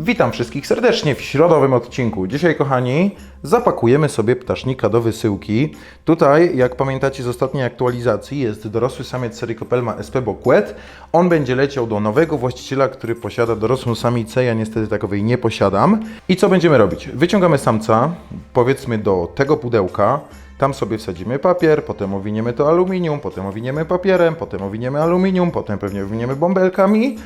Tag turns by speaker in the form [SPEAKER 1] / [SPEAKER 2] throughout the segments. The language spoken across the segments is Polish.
[SPEAKER 1] Witam wszystkich serdecznie w środowym odcinku. Dzisiaj, kochani, zapakujemy sobie ptasznika do wysyłki. Tutaj, jak pamiętacie z ostatniej aktualizacji, jest dorosły samiec serii Kopelma SP Boquet. On będzie leciał do nowego właściciela, który posiada dorosłą samicę. Ja niestety takowej nie posiadam. I co będziemy robić? Wyciągamy samca, powiedzmy do tego pudełka. Tam sobie wsadzimy papier, potem owiniemy to aluminium, potem owiniemy papierem, potem owiniemy aluminium, potem pewnie owiniemy bąbelkami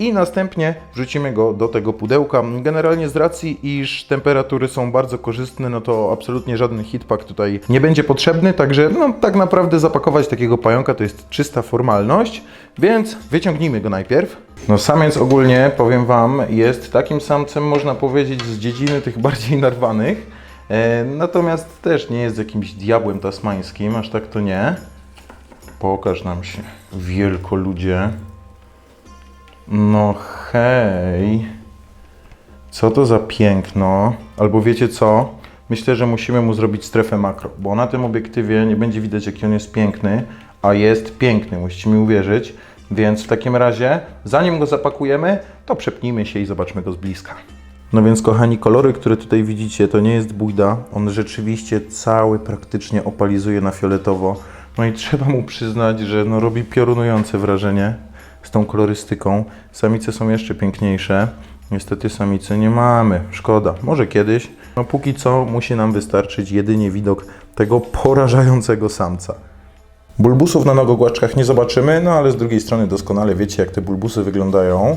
[SPEAKER 1] i następnie wrzucimy go do tego pudełka. Generalnie z racji, iż temperatury są bardzo korzystne, no to absolutnie żaden hitpack tutaj nie będzie potrzebny, także no tak naprawdę zapakować takiego pająka to jest czysta formalność, więc wyciągnijmy go najpierw. No samiec ogólnie, powiem Wam, jest takim samcem, można powiedzieć, z dziedziny tych bardziej narwanych, e, natomiast też nie jest jakimś diabłem tasmańskim, aż tak to nie. Pokaż nam się, wielkoludzie. No hej. Co to za piękno? Albo wiecie co? Myślę, że musimy mu zrobić strefę makro, bo na tym obiektywie nie będzie widać, jaki on jest piękny, a jest piękny, musicie mi uwierzyć. Więc w takim razie, zanim go zapakujemy, to przepnijmy się i zobaczmy go z bliska. No więc kochani, kolory, które tutaj widzicie, to nie jest bójda. On rzeczywiście cały praktycznie opalizuje na fioletowo. No i trzeba mu przyznać, że no robi piorunujące wrażenie z tą kolorystyką. Samice są jeszcze piękniejsze. Niestety samicy nie mamy. Szkoda. Może kiedyś. No póki co musi nam wystarczyć jedynie widok tego porażającego samca. Bulbusów na nogogłaczkach nie zobaczymy, no ale z drugiej strony doskonale wiecie, jak te bulbusy wyglądają.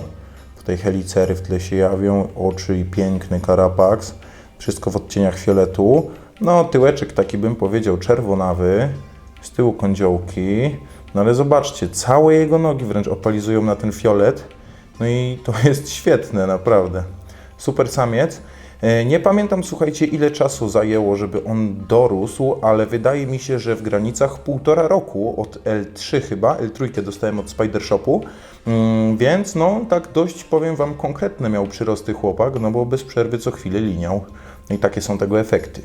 [SPEAKER 1] Tutaj helicery w tle się jawią, oczy i piękny karapaks. Wszystko w odcieniach fioletu. No, tyłeczek taki bym powiedział czerwonawy. Z tyłu kądziołki. No ale zobaczcie, całe jego nogi wręcz opalizują na ten fiolet. No i to jest świetne, naprawdę. Super samiec. E, Nie pamiętam, słuchajcie, ile czasu zajęło, żeby on dorósł, ale wydaje mi się, że w granicach półtora roku od L3 chyba, L3 dostałem od Spider Shopu, Mm, więc no tak dość, powiem Wam, konkretne miał przyrosty chłopak, no bo bez przerwy co chwilę liniał. No i takie są tego efekty.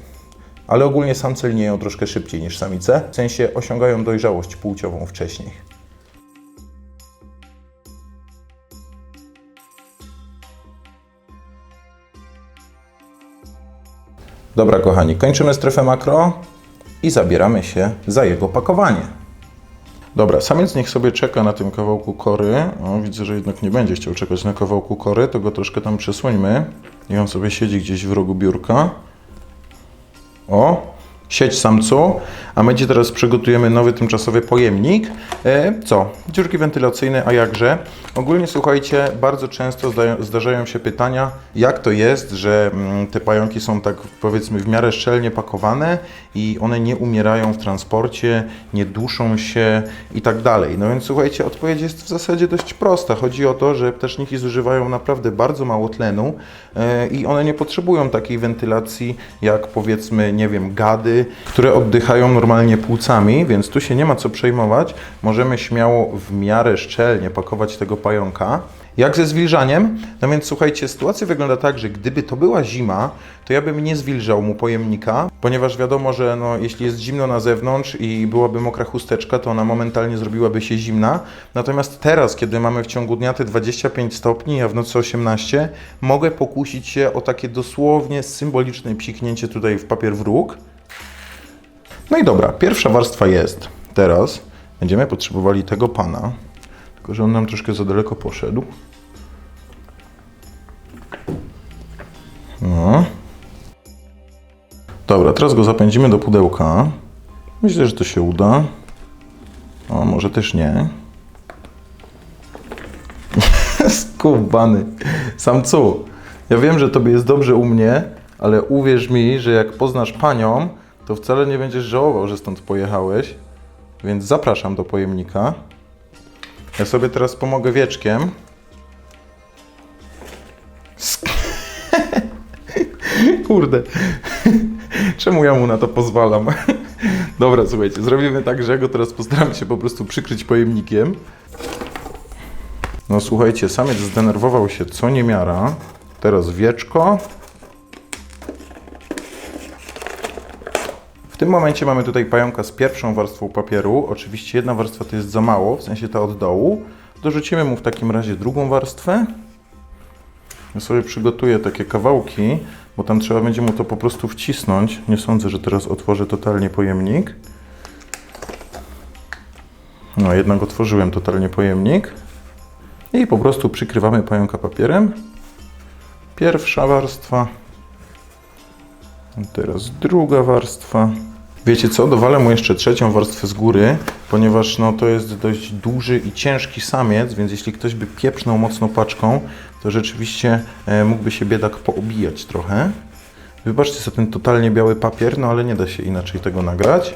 [SPEAKER 1] Ale ogólnie samce linieją troszkę szybciej niż samice, w sensie osiągają dojrzałość płciową wcześniej. Dobra, kochani, kończymy strefę makro i zabieramy się za jego pakowanie. Dobra, samiec niech sobie czeka na tym kawałku kory. O, widzę, że jednak nie będzie chciał czekać na kawałku kory, to go troszkę tam przesuńmy. Niech on sobie siedzi gdzieś w rogu biurka. O, sieć samcu, a my dzisiaj teraz przygotujemy nowy tymczasowy pojemnik. E, co? Dziurki wentylacyjne, a jakże? Ogólnie słuchajcie, bardzo często zdarzają się pytania, jak to jest, że mm, te pająki są tak powiedzmy w miarę szczelnie pakowane i one nie umierają w transporcie, nie duszą się i tak dalej. No więc słuchajcie, odpowiedź jest w zasadzie dość prosta. Chodzi o to, że ptaszniki zużywają naprawdę bardzo mało tlenu e, i one nie potrzebują takiej wentylacji jak powiedzmy, nie wiem, gady, które oddychają normalnie płucami, więc tu się nie ma co przejmować. Możemy śmiało w miarę szczelnie pakować tego pająka. Jak ze zwilżaniem? No więc słuchajcie, sytuacja wygląda tak, że gdyby to była zima, to ja bym nie zwilżał mu pojemnika, ponieważ wiadomo, że no, jeśli jest zimno na zewnątrz i byłaby mokra chusteczka, to ona momentalnie zrobiłaby się zimna. Natomiast teraz, kiedy mamy w ciągu dnia te 25 stopni, a w nocy 18, mogę pokusić się o takie dosłownie symboliczne psiknięcie tutaj w papier w róg. No i dobra, pierwsza warstwa jest. Teraz będziemy potrzebowali tego pana, tylko że on nam troszkę za daleko poszedł. No. Dobra, teraz go zapędzimy do pudełka. Myślę, że to się uda. O, może też nie. Skubany. Samcu, ja wiem, że tobie jest dobrze u mnie, ale uwierz mi, że jak poznasz panią, to wcale nie będziesz żałował, że stąd pojechałeś. Więc zapraszam do pojemnika. Ja sobie teraz pomogę wieczkiem. Sk- Kurde. Czemu ja mu na to pozwalam? Dobra, słuchajcie, zrobimy tak, że ja go teraz postaram się po prostu przykryć pojemnikiem. No słuchajcie, samiec zdenerwował się co niemiara. Teraz wieczko. W tym momencie mamy tutaj pająka z pierwszą warstwą papieru. Oczywiście jedna warstwa to jest za mało, w sensie ta od dołu. Dorzucimy mu w takim razie drugą warstwę. Ja sobie przygotuję takie kawałki, bo tam trzeba będzie mu to po prostu wcisnąć. Nie sądzę, że teraz otworzę totalnie pojemnik. No, jednak otworzyłem totalnie pojemnik. I po prostu przykrywamy pająka papierem. Pierwsza warstwa. Teraz druga warstwa. Wiecie co, dowalę mu jeszcze trzecią warstwę z góry, ponieważ no, to jest dość duży i ciężki samiec, więc jeśli ktoś by pieprznął mocno paczką, to rzeczywiście e, mógłby się biedak poobijać trochę. Wybaczcie za ten totalnie biały papier, no ale nie da się inaczej tego nagrać.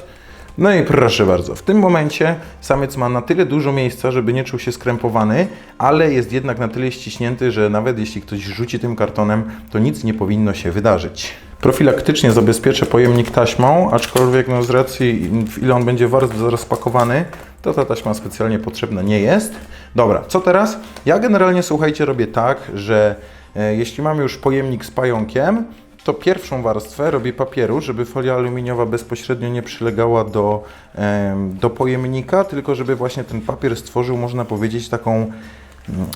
[SPEAKER 1] No i proszę bardzo, w tym momencie samiec ma na tyle dużo miejsca, żeby nie czuł się skrępowany, ale jest jednak na tyle ściśnięty, że nawet jeśli ktoś rzuci tym kartonem, to nic nie powinno się wydarzyć. Profilaktycznie zabezpieczę pojemnik taśmą, aczkolwiek no z racji w ile on będzie warstw rozpakowany, to ta taśma specjalnie potrzebna nie jest. Dobra, co teraz? Ja generalnie, słuchajcie, robię tak, że e, jeśli mamy już pojemnik z pająkiem, to pierwszą warstwę robię papieru, żeby folia aluminiowa bezpośrednio nie przylegała do, em, do pojemnika, tylko żeby właśnie ten papier stworzył, można powiedzieć, taką,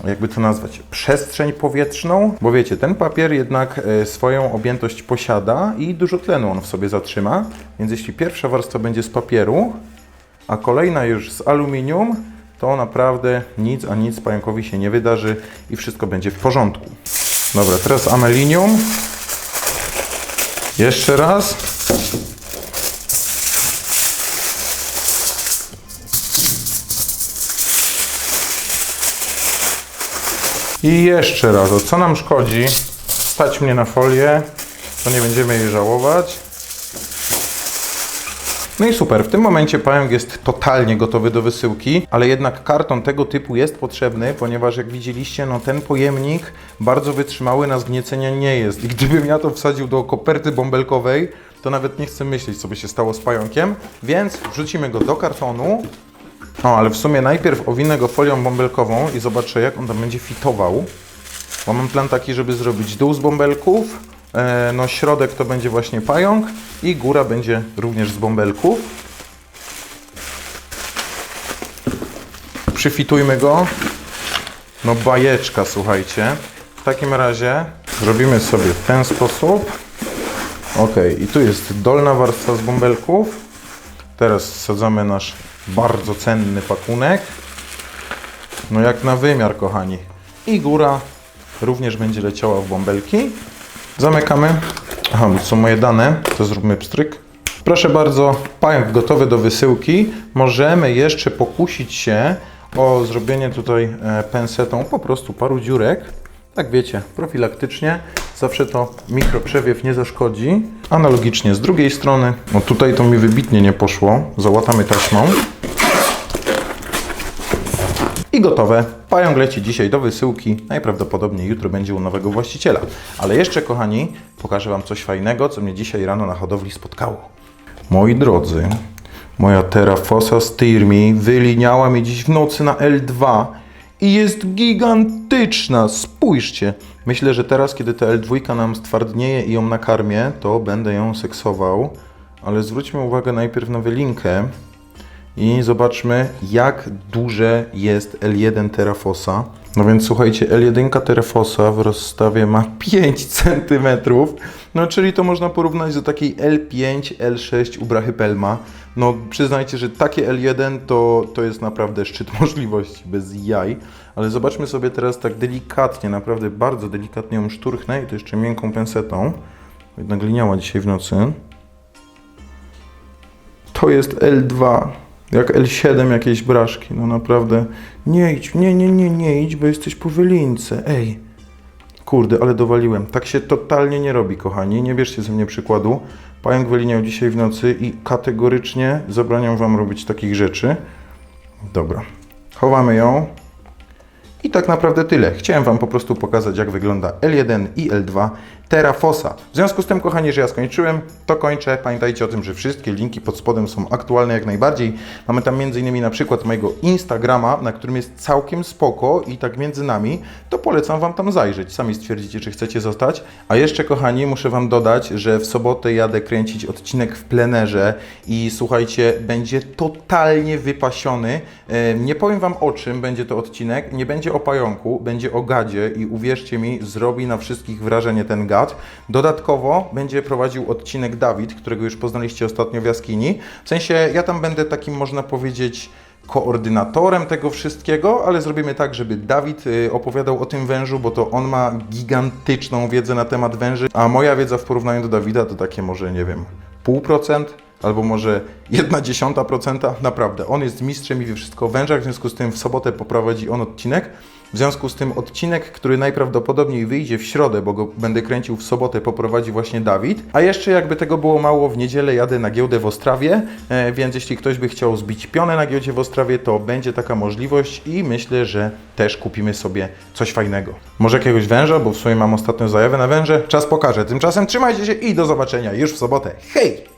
[SPEAKER 1] jakby to nazwać, przestrzeń powietrzną, bo wiecie, ten papier jednak e, swoją objętość posiada i dużo tlenu on w sobie zatrzyma, więc jeśli pierwsza warstwa będzie z papieru, a kolejna już z aluminium, to naprawdę nic, a nic pająkowi się nie wydarzy i wszystko będzie w porządku. Dobra, teraz amelinium. Jeszcze raz. I jeszcze raz. O co nam szkodzi? Stać mnie na folię, to nie będziemy jej żałować. No i super, w tym momencie pająk jest totalnie gotowy do wysyłki, ale jednak karton tego typu jest potrzebny, ponieważ jak widzieliście, no ten pojemnik bardzo wytrzymały na zgniecenie nie jest. I gdybym ja to wsadził do koperty bąbelkowej, to nawet nie chcę myśleć, co by się stało z pająkiem, więc wrzucimy go do kartonu. O, ale w sumie najpierw owinę go folią bąbelkową i zobaczę, jak on tam będzie fitował. Bo mam plan taki, żeby zrobić dół z bąbelków, e, no środek to będzie właśnie pająk i góra będzie również z bąbelków. Przyfitujmy go. No bajeczka, słuchajcie. W takim razie robimy sobie w ten sposób. Ok, i tu jest dolna warstwa z bąbelków. Teraz wsadzamy nasz bardzo cenny pakunek. No jak na wymiar, kochani. I góra również będzie leciała w bąbelki. Zamykamy. Aha, bo są moje dane, to zróbmy pstryk. Proszę bardzo, pająk gotowy do wysyłki. Możemy jeszcze pokusić się o zrobienie tutaj e, pensetą po prostu paru dziurek. Tak wiecie, profilaktycznie. Zawsze to mikroprzewiew nie zaszkodzi. Analogicznie z drugiej strony. No tutaj to mi wybitnie nie poszło. Załatamy taśmą. I gotowe. Pająk leci dzisiaj do wysyłki. Najprawdopodobniej jutro będzie u nowego właściciela. Ale jeszcze, kochani, pokażę Wam coś fajnego, co mnie dzisiaj rano na hodowli spotkało. Moi drodzy, moja Terrafosa Styrmi wyliniała mi dziś w nocy na L2 i jest gigantyczna. Spójrzcie. Myślę, że teraz, kiedy ta L2 nam stwardnieje i ją nakarmię, to będę ją seksował. Ale zwróćmy uwagę najpierw na wylinkę. I zobaczmy, jak duże jest L1 Terrafosa. No więc słuchajcie, L1 Terrafosa w rozstawie ma 5 cm. No czyli to można porównać do takiej L5, L6 u Brachypelma. No przyznajcie, że takie L1 to, to jest naprawdę szczyt możliwości, bez jaj. Ale zobaczmy sobie teraz tak delikatnie, naprawdę bardzo delikatnie ją szturchnę i to jeszcze miękką pensetą. Jednak liniała dzisiaj w nocy. To jest L2. Jak L7 jakieś braszki. No naprawdę. Nie idź, nie, nie, nie, nie idź, bo jesteś po wylince. Ej. Kurde, ale dowaliłem. Tak się totalnie nie robi, kochani. Nie bierzcie ze mnie przykładu. Pająk wyliniał dzisiaj w nocy i kategorycznie zabraniam Wam robić takich rzeczy. Dobra. Chowamy ją. I tak naprawdę tyle. Chciałem Wam po prostu pokazać, jak wygląda L1 i L2. Terrafosa. W związku z tym, kochani, że ja skończyłem, to kończę. Pamiętajcie o tym, że wszystkie linki pod spodem są aktualne jak najbardziej. Mamy tam m.in. na przykład mojego Instagrama, na którym jest całkiem spoko i tak między nami, to polecam Wam tam zajrzeć. Sami stwierdzicie, czy chcecie zostać. A jeszcze, kochani, muszę Wam dodać, że w sobotę jadę kręcić odcinek w plenerze i słuchajcie, będzie totalnie wypasiony. E, Nie powiem Wam o czym będzie to odcinek, nie będzie o pająku, będzie o gadzie i uwierzcie mi, zrobi na wszystkich wrażenie ten gad. Dodatkowo będzie prowadził odcinek Dawid, którego już poznaliście ostatnio w jaskini. W sensie ja tam będę takim, można powiedzieć, koordynatorem tego wszystkiego, ale zrobimy tak, żeby Dawid y, opowiadał o tym wężu, bo to on ma gigantyczną wiedzę na temat węży, a moja wiedza w porównaniu do Dawida to takie może, nie wiem, pół procent, albo może jedna dziesiąta procenta. Naprawdę, on jest mistrzem i wie wszystko o wężach, w związku z tym w sobotę poprowadzi on odcinek. W związku z tym odcinek, który najprawdopodobniej wyjdzie w środę, bo go będę kręcił w sobotę, poprowadzi właśnie Dawid. A jeszcze jakby tego było mało, w niedzielę jadę na giełdę w Ostrawie, e, więc jeśli ktoś by chciał zbić pionę na giełdzie w Ostrawie, to będzie taka możliwość i myślę, że też kupimy sobie coś fajnego. Może jakiegoś węża, bo w sumie mam ostatnią zajawę na węże. Czas pokaże. Tymczasem trzymajcie się i do zobaczenia już w sobotę. Hej!